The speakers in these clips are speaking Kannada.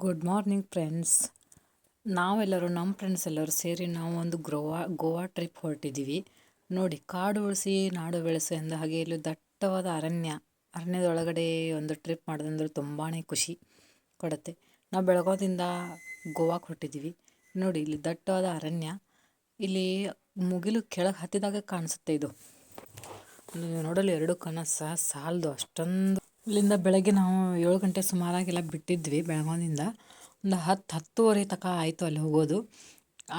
ಗುಡ್ ಮಾರ್ನಿಂಗ್ ಫ್ರೆಂಡ್ಸ್ ನಾವೆಲ್ಲರೂ ನಮ್ಮ ಫ್ರೆಂಡ್ಸ್ ಎಲ್ಲರೂ ಸೇರಿ ನಾವು ಒಂದು ಗೋವಾ ಗೋವಾ ಟ್ರಿಪ್ ಹೊರಟಿದ್ದೀವಿ. ನೋಡಿ, ಕಾಡು ಉಳಿಸಿ, ನಾಡು ಬೆಳೆಸಿ ಅಂದ ಹಾಗೆ ಇಲ್ಲಿ ದಟ್ಟವಾದ ಅರಣ್ಯ, ಅರಣ್ಯದೊಳಗಡೆ ಒಂದು ಟ್ರಿಪ್ ಮಾಡೋದಂದ್ರೆ ತುಂಬಾ ಖುಷಿ ಕೊಡುತ್ತೆ. ನಾವು ಬೆಳಗೋದಿಂದ ಗೋವಾಕ್ಕೆ ಹೊರಟಿದ್ದೀವಿ. ನೋಡಿ, ಇಲ್ಲಿ ದಟ್ಟವಾದ ಅರಣ್ಯ. ಇಲ್ಲಿ ಮುಗಿಲು ಕೆಳಗೆ ಹತ್ತಿದಾಗ ಕಾಣಿಸುತ್ತೆ ಇದು. ನೋಡಲು ಎರಡು ಕಣ ಸಹ ಸಾಲದು ಅಷ್ಟೊಂದು ಇಲ್ಲಿಂದ ಬೆಳಗ್ಗೆ ನಾವು ಏಳು ಗಂಟೆ ಸುಮಾರಾಗೆಲ್ಲ ಬಿಟ್ಟಿದ್ವಿ ಬೆಳಗಾವಿಯಿಂದ ಒಂದು ಹತ್ತು, ಹತ್ತುವರೆ ತನಕ ಆಯಿತು ಅಲ್ಲಿ ಹೋಗೋದು.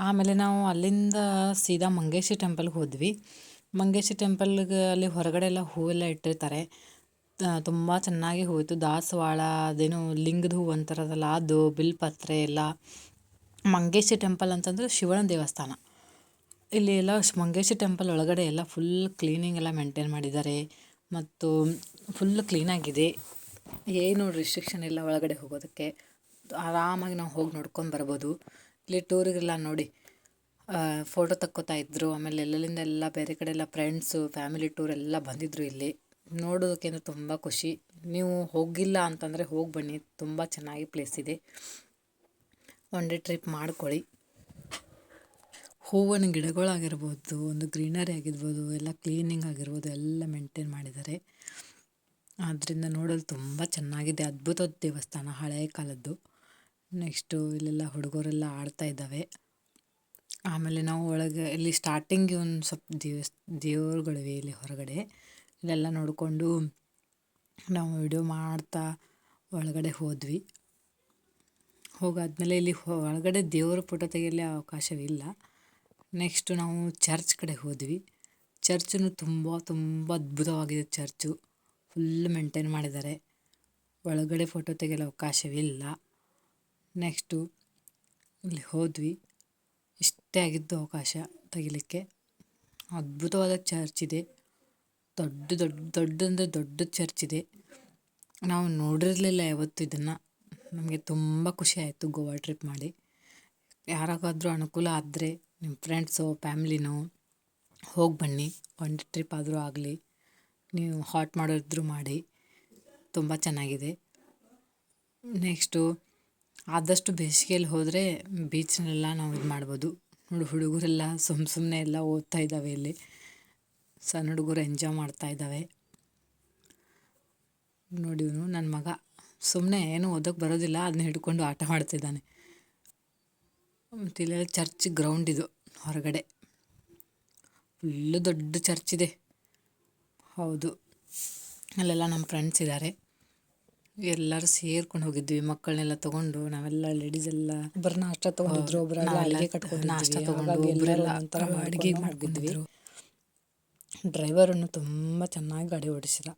ಆಮೇಲೆ ನಾವು ಅಲ್ಲಿಂದ ಸೀದಾ ಮಂಗೇಶಿ ಟೆಂಪಲ್ಗೆ ಹೋದ್ವಿ. ಮಂಗೇಶಿ ಟೆಂಪಲ್ಗೆ ಅಲ್ಲಿ ಹೊರಗಡೆ ಎಲ್ಲ ಹೂವೆಲ್ಲ ಇಟ್ಟಿರ್ತಾರೆ. ತುಂಬ ಚೆನ್ನಾಗಿ ಹೋಯಿತು. ದಾಸವಾಳ, ಅದೇನು ಲಿಂಗದ ಹೂವು ಅಂತಾರದಲ್ಲ, ಅದು, ಬಿಲ್ಪತ್ರೆ ಎಲ್ಲ. ಮಂಗೇಶಿ ಟೆಂಪಲ್ ಅಂತಂದ್ರೆ ಶಿವನ ದೇವಸ್ಥಾನ. ಇಲ್ಲಿ ಎಲ್ಲ ಮಂಗೇಶಿ ಟೆಂಪಲ್ ಒಳಗಡೆ ಎಲ್ಲ ಫುಲ್ ಕ್ಲೀನಿಂಗ್ ಎಲ್ಲ ಮೇಂಟೈನ್ ಮಾಡಿದ್ದಾರೆ. ಮತ್ತು ಫುಲ್ ಕ್ಲೀನಾಗಿದೆ ಏನು ರಿಸ್ಟ್ರಿಕ್ಷನ್ ಇಲ್ಲ ಒಳಗಡೆ ಹೋಗೋದಕ್ಕೆ. ಆರಾಮಾಗಿ ನಾವು ಹೋಗಿ ನೋಡ್ಕೊಂಡು ಬರ್ಬೋದು. ಇಲ್ಲಿ ಟೂರಿಗೆಲ್ಲ ನೋಡಿ ಫೋಟೋ ತಕ್ಕೋತಾ ಇದ್ದರು ಆಮೇಲೆ ಎಲ್ಲೆಲ್ಲಿಂದ ಎಲ್ಲ ಬೇರೆ ಕಡೆ ಎಲ್ಲ ಫ್ರೆಂಡ್ಸು ಫ್ಯಾಮಿಲಿ ಟೂರ್ ಎಲ್ಲ ಬಂದಿದ್ದರು ಇಲ್ಲಿ. ನೋಡೋದಕ್ಕೆ ಅಂದರೆ ತುಂಬ ಖುಷಿ. ನೀವು ಹೋಗಿಲ್ಲ ಅಂತಂದರೆ ಹೋಗಿ ಬನ್ನಿ. ತುಂಬ ಚೆನ್ನಾಗಿ ಪ್ಲೇಸ್ ಇದೆ. ಒನ್ ಡೇ ಟ್ರಿಪ್ ಮಾಡ್ಕೊಳ್ಳಿ. ಹೂವಿನ ಗಿಡಗಳಾಗಿರ್ಬೋದು, ಒಂದು ಗ್ರೀನರಿ ಆಗಿರ್ಬೋದು, ಎಲ್ಲ ಕ್ಲೀನಿಂಗ್ ಆಗಿರ್ಬೋದು, ಎಲ್ಲ ಮೇಂಟೈನ್ ಮಾಡಿದ್ದಾರೆ. ಆದ್ದರಿಂದ ನೋಡಲು ತುಂಬ ಚೆನ್ನಾಗಿದೆ. ಅದ್ಭುತ ದೇವಸ್ಥಾನ ಹಳೆಯ ಕಾಲದ್ದು. ನೆಕ್ಸ್ಟು ಇಲ್ಲೆಲ್ಲ ಹುಡುಗರೆಲ್ಲ ಆಡ್ತಾ ಇದ್ದಾವೆ. ಆಮೇಲೆ ನಾವು ಒಳಗೆ ಇಲ್ಲಿ ಸ್ಟಾರ್ಟಿಂಗ್ ಒಂದು ಸ್ವಲ್ಪ ದೇವಸ್, ದೇವರುಗಳಿವೆ ಇಲ್ಲಿ ಹೊರಗಡೆ. ಇಲ್ಲೆಲ್ಲ ನೋಡಿಕೊಂಡು ನಾವು ವಿಡಿಯೋ ಮಾಡ್ತಾ ಒಳಗಡೆ ಹೋದ್ವಿ. ಹೋಗಾದ್ಮೇಲೆ ಇಲ್ಲಿ ಒಳಗಡೆ ದೇವರ ಫೋಟೋ ತೆಗೆಯಲು ಅವಕಾಶವಿಲ್ಲ. ನೆಕ್ಸ್ಟು ನಾವು ಚರ್ಚ್ ಕಡೆ ಹೋದ್ವಿ. ಚರ್ಚೂ ತುಂಬ ತುಂಬ ಅದ್ಭುತವಾಗಿದೆ ಚರ್ಚು. ಫುಲ್ ಮೇಂಟೈನ್ ಮಾಡಿದ್ದಾರೆ. ಒಳಗಡೆ ಫೋಟೋ ತೆಗೆಯಲು ಅವಕಾಶವಿಲ್ಲ ನೆಕ್ಸ್ಟು ಇಲ್ಲಿ ಹೋದ್ವಿ. ಇಷ್ಟೇ ಆಗಿದ್ದು ಅವಕಾಶ ತೆಗಿಲಿಕ್ಕೆ. ಅದ್ಭುತವಾದ ಚರ್ಚ್ ಇದೆ. ದೊಡ್ಡ ದೊಡ್ಡ ದೊಡ್ಡ ಅಂದರೆ ದೊಡ್ಡ ಚರ್ಚ್ ಇದೆ. ನಾವು ನೋಡಿರಲಿಲ್ಲ ಯಾವತ್ತೂ ಇದನ್ನು. ನಮಗೆ ತುಂಬ ಖುಷಿ ಆಯಿತು ಗೋವಾ ಟ್ರಿಪ್ ಮಾಡಿ. ಯಾರಿಗಾದ್ರೂ ಅನುಕೂಲ ಆದರೆ ನಿಮ್ಮ ಫ್ರೆಂಡ್ಸು, ಫ್ಯಾಮ್ಲಿನೋ ಹೋಗಿ ಬನ್ನಿ. ಒಂದು ಟ್ರಿಪ್ ಆದರೂ ಆಗಲಿ. ನೀವು ಹಾಟ್ ಮಾಡೋದ್ರೂ ಮಾಡಿ. ತುಂಬ ಚೆನ್ನಾಗಿದೆ. ನೆಕ್ಸ್ಟು, ಆದಷ್ಟು ಬೇಸಿಗೆಯಲ್ಲಿ ಹೋದರೆ ಬೀಚ್ನೆಲ್ಲ ನಾವು ಇದು ಮಾಡ್ಬೋದು. ನೋಡಿ, ಹುಡುಗರೆಲ್ಲ ಸುಮ್ಮ ಸುಮ್ಮನೆ ಎಲ್ಲ ಓದ್ತಾ ಇದ್ದಾವೆ ಇಲ್ಲಿ. ಸಣ್ಣ ಹುಡುಗರು ಎಂಜಾಯ್ ಮಾಡ್ತಾ ಇದ್ದಾವೆ ನೋಡಿ ಇವನು ನನ್ನ ಮಗ. ಸುಮ್ಮನೆ ಏನು ಓದೋಕ್ಕೆ ಬರೋದಿಲ್ಲ ಅದನ್ನ ಹಿಡ್ಕೊಂಡು ಆಟ ಮಾಡ್ತಿದ್ದಾನೆ. ಮತ್ತು ಇಲ್ಲೆಲ್ಲ ಚರ್ಚ್ ಗ್ರೌಂಡ್ ಇದು ಹೊರಗಡೆ. ಫುಲ್ಲು ದೊಡ್ಡ ಚರ್ಚ್ ಇದೆ. ಹೌದು. ಅಲ್ಲೆಲ್ಲ ನಮ್ಮ ಫ್ರೆಂಡ್ಸ್ ಇದ್ದಾರೆ ಎಲ್ಲರೂ ಸೇರ್ಕೊಂಡು ಹೋಗಿದ್ವಿ ಮಕ್ಕಳನ್ನೆಲ್ಲ ತಗೊಂಡು. ನಾವೆಲ್ಲ ಲೇಡೀಸ್ ಎಲ್ಲ ಒಬ್ಬರು ನಾಷ್ಟ ತಗೊಂಡಿದ್ರು ಒಬ್ಬರು ಅಡಿಗೆ ಕಟ್ಕೊಂಡು ನಾಷ್ಟ ತಗೊಂಡು ಒಬ್ಬರೆಲ್ಲ ಒಂಥರ ಅಡುಗೆ ಮಾಡ್ಕೊಂಡಿದ್ವಿ ಡ್ರೈವರನ್ನು ತುಂಬ ಚೆನ್ನಾಗಿ ಗಾಡಿ ಓಡಿಸಿದ.